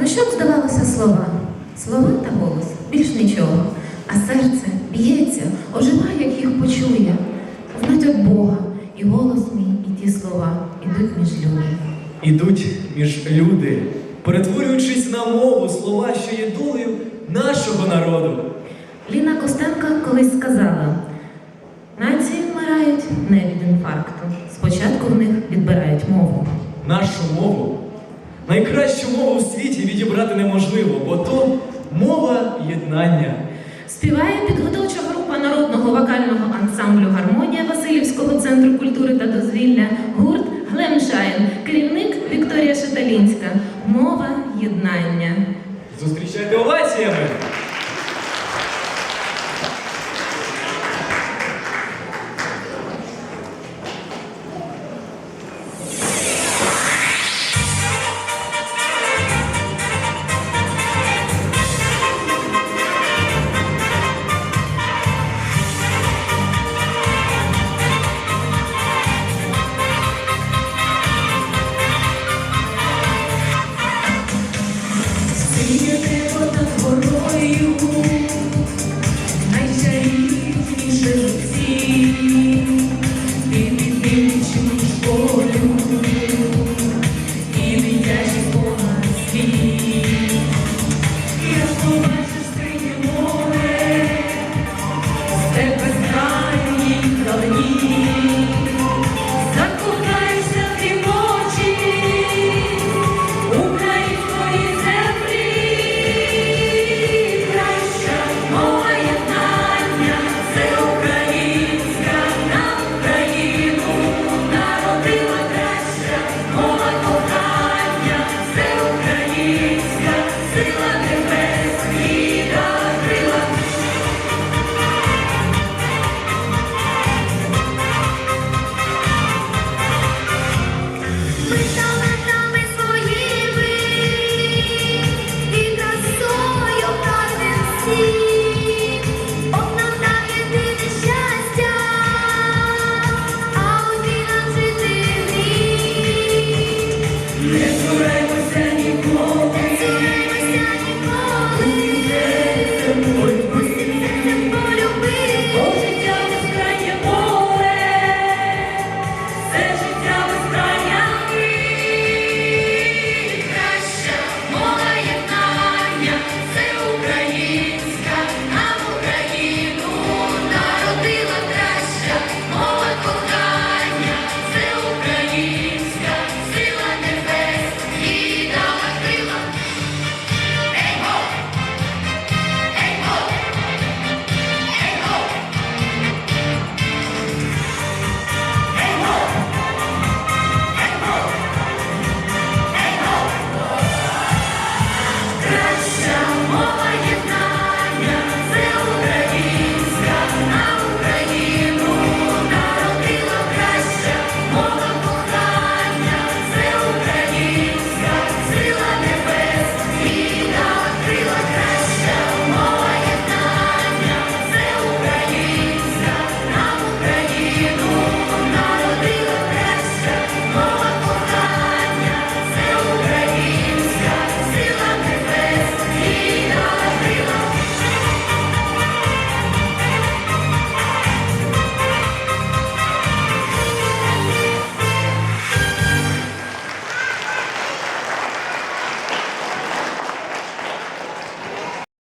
Ну що б здавалося слова? Слова та голос, більш нічого. А серце б'ється, оживає, як їх почує. Знать Бога, і голос мій, і ті слова ідуть між люди. Ідуть між люди, перетворюючись на мову слова, що є долею нашого народу. Ліна Костенко колись сказала: нації вмирають не від інфаркту. Спочатку в них відбирають мову. Нашу мову, найкращу мову в світі відібрати неможливо, бо то мова єднання. Співає підготовча група народного вокального ансамблю Гармонія Васильівського центру культури та дозвілля, гурт Глемшайн, керівник Вікторія Шаталінська. Мова єднання. Зустрічайте оваціями!